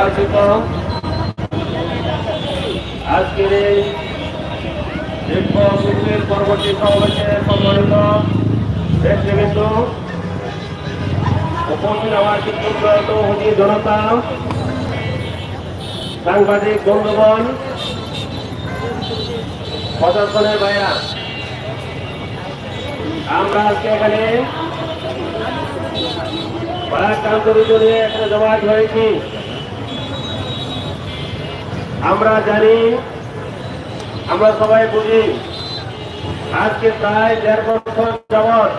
আয়োজিত আজকের এই শিল্প মুক্তির পরবর্তী সমাবেশে সম্মানিত ব্যক্তিবৃন্দ উপস্থিত আমার চিত্রপ্রয়ত হজি জনতা, সাংবাদিক, বন্ধুগণ প্রদর্শনের ভাইয়া আমরা আজকে এখানে পরাক্রান্ত নিয়ে এখানে জমাট হয়েছি। আমরা জানি, আমরা সবাই বুঝি, আজকে প্রায় দেড় বছর যাবৎ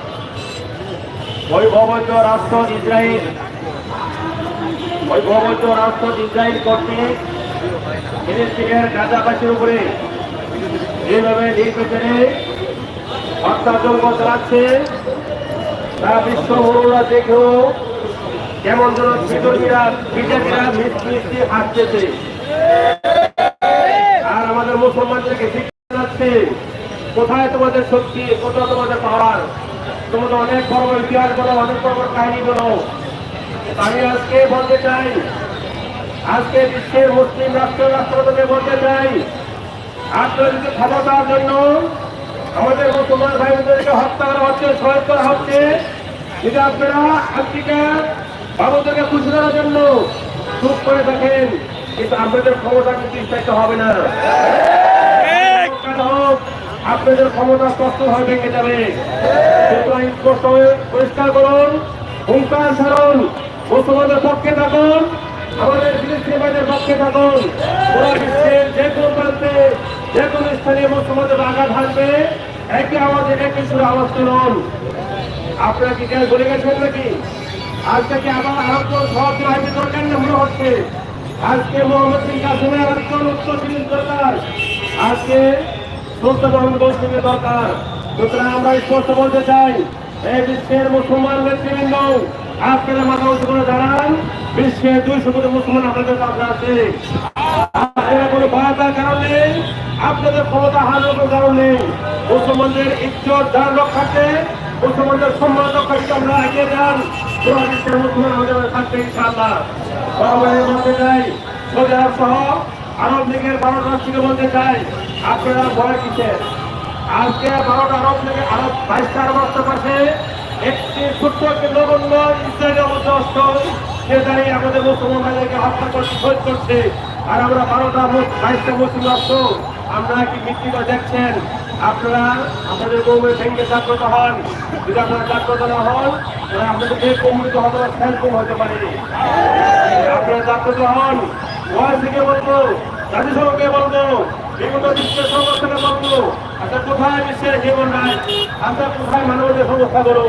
বৈভবজ রাষ্ট্র ইসরায়েল বৈভবজ রাষ্ট্র ইসরায়েল কর্তৃক ফিলিস্তিনের গাজাবাসীর উপরে যেভাবে নির্বিচারে হত্যাযজ্ঞ চালাচ্ছে, তা বিশ্ব মরুরা দেখেও কেমন যেন বিতর্কীরা, বিজেপিরা মিষ্টি হাসতেছে আর আমাদের মুসলমানদেরকে শিক্ষা যাচ্ছে কোথায় তোমাদের শক্তি কোথায় তোমাদের পাওয়ার তোমাদের অনেক বড় ইতিহাস বলো অনেক বড় কাহিনী বলো। আমি আজকে বলতে চাই আজকে বিশ্বের মুসলিম রাষ্ট্র রাষ্ট্রপতিকে বলতে চাই আপনাদেরকে ক্ষমতার জন্য আমাদের মুসলমান ভাই বোনদেরকে হত্যা করা হচ্ছে শহীদ করা হচ্ছে। যদি আপনারা আজকে বাবুদেরকে খুশি করার জন্য চুপ করে থাকেন কিন্তু আপনাদের ক্ষমতা কিন্তু হবে না। হোক, আপনাদের ক্ষমতা স্পষ্ট হয়ে ভেঙে যাবে। সুতরাং স্পষ্ট পরিষ্কার করুন, হুঙ্কার ছাড়ুন মুসলমানদের পক্ষে থাকুন, আমাদের ফিলিস্তিনিদের পক্ষে থাকুন। বিশ্বের যে কোনো প্রান্তে, যে কোনো স্থানীয় মুসলমানদের আঘাত হাসবে একই আওয়াজে একই সুরে আওয়াজ তুলুন। আপনারা কি কেন বলে গেছেন নাকি? আজকে কি আবার আরও সহজ আইনি দরকার না মনে হচ্ছে? আজকে মোহাম্মদ বিন কাসিমের আর কোন উত্তর দরকার। আজকে মোহাম্মদ গৌসিমের দরকার। সুতরাং আমরা স্পষ্ট বলতে চাই, এই বিশ্বের মুসলমান নেতৃবৃন্দ আপনারা মাথা উঁচু করে দাঁড়ান বিশ্বের দুইশো কোটি মুসলমান আপনাদের কাছে আছে। কোনো বাধার কারণ নেই, আপনাদের ক্ষমতা হারানোর কারণ নেই। মুসলমানদের ইজ্জত যার রক্ষাতে মুসলমানদের সম্মান রক্ষাতে আমরা এগিয়ে যান। মুসলমান আমাদের থাকবে, ইনশাআল্লাহ। সবাই বলতে চাই আরব সহ আরব লীগের ভারত রাষ্ট্রকে বলতে চাই, আপনারা ভয় কিসের? আজকে ভারত আরব লীগের আরব বাইশটা আরব রাষ্ট্র পাশে একটি ছোট্ট একটি ইসরায়েলের মধ্যে অস্ত্র সে দাঁড়িয়ে আমাদের মুসলমান ভাইদেরকে হত্যা করছে শহীদ করছে। আর আমরা বারোটা বাইশটা মুসলিম রাষ্ট্র আমরা কি মৃত্যু করে দেখছেন? আপনারা আমাদের কৌমে ভেঙ্গে জাগ্রত হন। যদি আপনারা জাগ্রত না হন আপনাদের যে কৌমিত হতে পারে ফেল কম হতে পারে। আপনারা জাগ্রত হন। ওয়াই থেকে বলব জাতিসংঘকে বলব বিভিন্ন বিশ্বের সংগঠনে বলব আচ্ছা কোথায় বিশ্বের জীবন নাই? আচ্ছা কোথায় মানবদের সংস্থা করো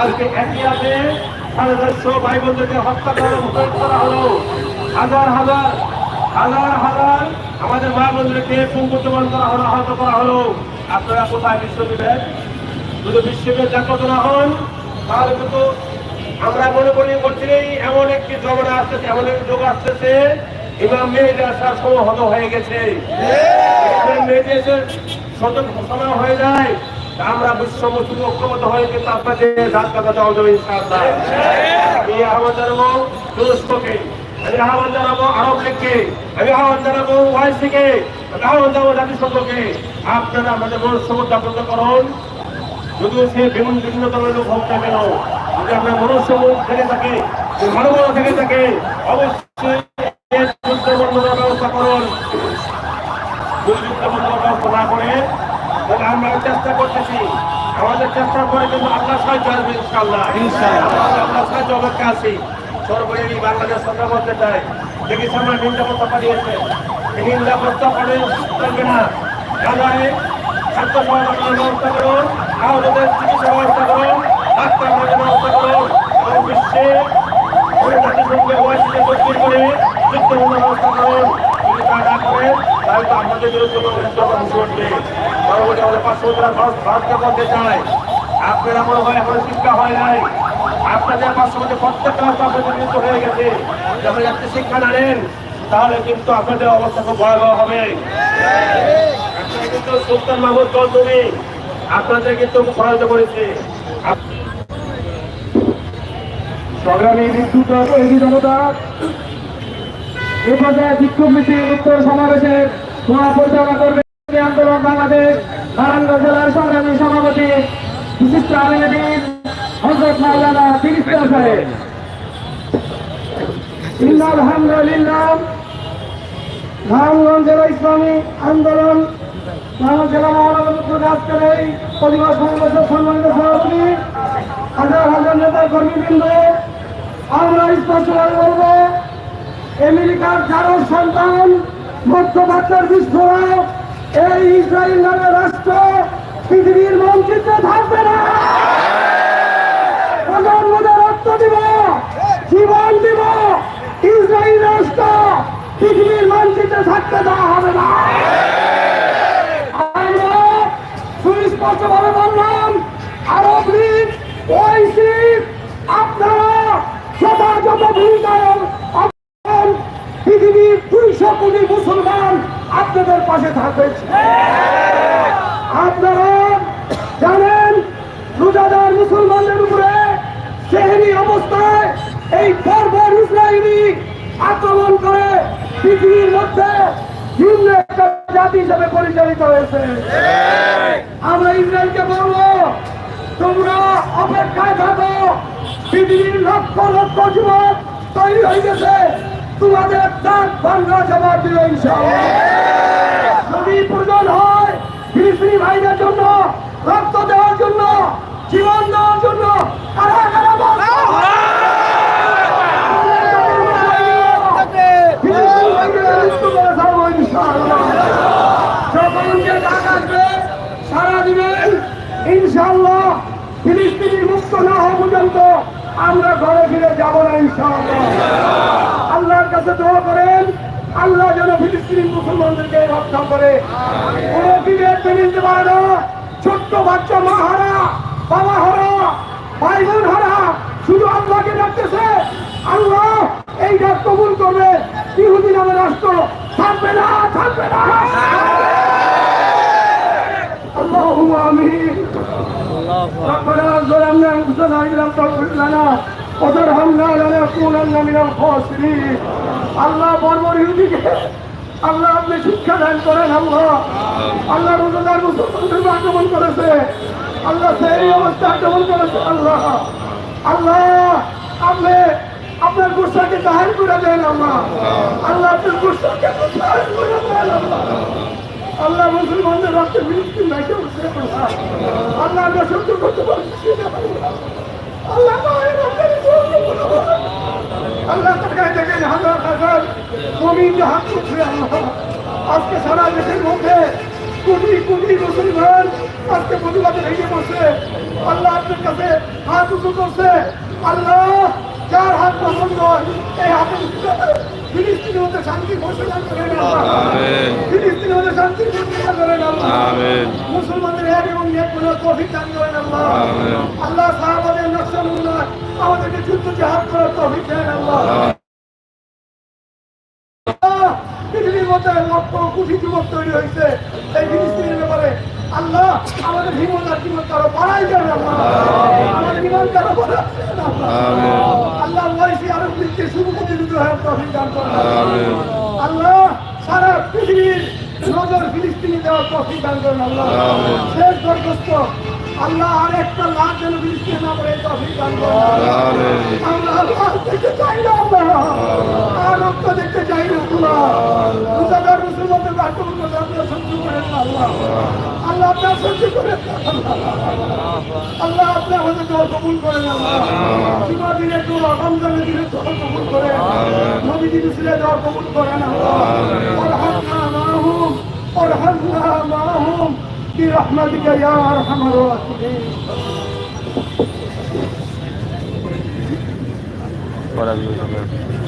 আজকে এটিয়াতে সাড়ে চারশো ভাই বোনদেরকে হত্যা করা মুখে করা হলো। হাজার হাজার হাজার হাজার আমাদের মা বোনদেরকে পঙ্গুচমান করা হলো, আহত করা হলো। আপনারা কোথায় বিশ্ব দিবেন যদি বিশ্বকে জাগ্রত না হন, তাহলে কিন্তু আমরা মনে করি বলছিলেই এমন একটি জমানা আসতেছে, এমন একটি যোগ আসতেছে ইমাম মেহেদি আসার সময় হত হয়ে গেছে। মেয়েদের সতর্ক সময় হয়ে যায় আমরা বিশ্ব মুসলিম ঐক্যবদ্ধ হয়ে আপনাকে রাত কথা দেওয়া যাবে আহ্বান জানাব তুরস্ককে, আমি আহ্বান জানাব আরব লীগকে আমি আহ্বান জানাব ওয়াইসিকে, আমি আহ্বান জানাব জাতিসংঘকে। আপনারা আমাদের জাগ্রত করুন। যদিও সে বিভিন্ন বিভিন্ন দলের লোক হোক না কেন যদি আমরা মনুষ্য থেকে থাকে মানবতা থেকে থাকে অবশ্যই ব্যবস্থা করুন। ব্যবস্থা না করে তাহলে আমরা চেষ্টা করতেছি। আমাদের চেষ্টা করে কিন্তু আল্লাহ সাহায্য আসবে ইনশাআল্লাহ। আল্লাহ সাহায্য অপেক্ষা আছি। সর্বোপরি বাংলাদেশ সরকার বলতে চাই দেখি সামনে নিন্দা প্রস্তাব পাঠিয়েছে এই নিন্দা প্রস্তাব চলবে না। বাজারে স্বাস্থ্য সমাধানের ব্যবস্থা করুন আহতদের চিকিৎসা ব্যবস্থা করুন। বিশ্বে ওই জাতিসংঘের ওয়াইসিকে করে যুদ্ধবন্ধ ব্যবস্থা করুন যদি তা না করেন তাহলে এখন শিক্ষা হয় নাই। আপনাদের মধ্যে প্রত্যেকটা আপনাদের হয়ে গেছে। যখন একটা শিক্ষা না তাহলে কিন্তু আপনাদের অবস্থা খুব ভয়াবহ হবে। কিন্তু সুলতান মাহমুদ চৌধুরী, আপনাদের কিন্তু পরাজিত করেছে। সংগ্রামী বিদ্যুৎ জনতা, এ পর্যায়ে বিক্ষোভ মিছিল উত্তর সমাবেশের মহাপরিচালনা করবে আন্দোলন বাংলাদেশ, নারায়ণগঞ্জ জেলার সংগ্রামী সভাপতি বিশিষ্ট আলমদিন হজরত মাওলানা ফিরিস্তা সাহেব। ইন্না আলহামদুলিল্লাহ নারায়ণগঞ্জ জেলা ইসলামী আন্দোলন জেলা মহানগর এই সমাবেশের সম্মানিত সভাপতি, হাজার হাজার নেতা কর্মীবৃন্দ আমরা স্পষ্টভাবে বলব আমেরিকার কারও সন্তান, মধ্যপ্রাচ্যের বিস্ফোরক এই ইসরায়েল নামে রাষ্ট্র, পৃথিবীর মানচিত্রে থাকবে আপনাদের পাশে থাকবে আপনারা জানেন, রোজাদার মুসলমানদের উপরে সেহেরি অবস্থায় এই পর্বর ইসরায়েলি আক্রমণ করে পৃথিবীর মধ্যে ভিন্ন একটা জাতি হিসেবে পরিচালিত হয়েছে। আমরা ইসরায়েলকে বলব, তোমরা অপেক্ষায় থাকো, পৃথিবীর লক্ষ লক্ষ যুবক তৈরি হয়ে গেছে। তোমাদের ডাক ভাঙ্গা জবাব দিল যদি প্রয়োজন হয় ফিলিস্তিনি ভাইদের জন্য, রক্ত দেওয়ার জন্য, জীবন দেওয়ার জন্য, কারা কারা বলব? ফিলিস্তিনি মুক্ত না হওয়া পর্যন্ত আমরা ঘরে ফিরে যাব না ইনশাআল্লাহ। আল্লাহর কাছে দোয়া করেন আল্লাহ যেন ফিলিস্তিনি মুসলমানদেরকে রক্ষা করে কোন বিভেদ মেনে নিতে পারে না ছোট্ট বাচ্চা মা হারা বাবা হারা ভাই বোন হারা শুধু আল্লাহকে ডাকতেছে আল্লাহ এই ডাক কবুল করবে ইহুদি নামে রাষ্ট্র থাকবে না থাকবে না اللهم امين ربنا ظلمنا انفسنا ان لم تغفر لنا وترحمنا لنكونن من الخاسرين আল্লাহ বর্বর ইহুদিকে আল্লাহ আপনি শিক্ষা দান করেন আল্লাহ আল্লাহ রোজাদার মুসলমানদের আক্রমণ করেছে আল্লাহ সেই অবস্থা আক্রমণ করেছে আল্লাহ আল্লাহ আপনি আপনার গুসাকে জাহের করে দেন আল্লাহ আল্লাহ আপনার গুসাকে জাহের করে দেন আল্লাহ আল্লাহ মুসলমানদের রক্তে ফিলিস্তিন ভাইকে উঠছে আল্লাহ আমরা সহ্য করতে পারছি না আল্লাহ মায়ের রক্তে আল্লাহ গায়ে দেখেন হাজার হাজার জমিন হাত উঠছে আল্লাহ। আজকে সারা দেশের মধ্যে কোটি কোটি মুসলমান আজকে প্রতিবাদে ভেঙে পড়ছে। আল্লাহ আপনার কাছে হাত উঁচু করছে। আল্লাহ যার হাত পছন্দ হয় এই হাতের ফিলিস্তিনের মধ্যে শান্তি ঘোষণা আল্লাহ ফিলিস্তিনের মধ্যে শান্তি ঘোষণা আল্লাহ মুসলমানদের এক এবং এক কোনো তৌফিক দান করেন আল্লাহ আল্লাহ সাহাবাদের নকশা উন্নয়ন আমাদেরকে যুদ্ধ জাহাজ করার তৌফিক দেন আল্লাহ। পৃথিবীর মধ্যে লক্ষ কোটি যুবক তৈরি হয়েছে। এই আমাদের আর কিমত কারও বাড়াই দেন আমাদের ইমান কারও আল্লাহ ওয়াইসি আরব লীগকে শুরু করতে দিতে হয়, তৌফিক দান করেন আল্লাহ সারা পৃথিবীর নজর ফিলিস্তিনি দেওয়ার তৌফিক দান করেন, আল্লাহ। শেষ দরখাস্ত, আল্লাহ আর একটা লাখ যেন ফিলিস্তিনি না করে, তৌফিক দান করেন। আমরা আল্লাহ দেখতে চাই না আল্লাহ আর রক্ত দেখতে চাই না আল্লাহ রোজাদার মুসলমানদের করে করেন আল্লাহ। আল্লাহ আপনার সহ্য করে আল্লাহ আপনার হতে দোয়া কবুল করে শিবাদিনের দোয়া রমজানের দিনে দোয়া কবুল করে নবীজি মিছিলে দোয়া কবুল করে না ওরহামনা মাহুম ওরহামনা মাহুম কি রহমাতিকা ইয়া আরহামার রাহিমিন। Para Dios, amén.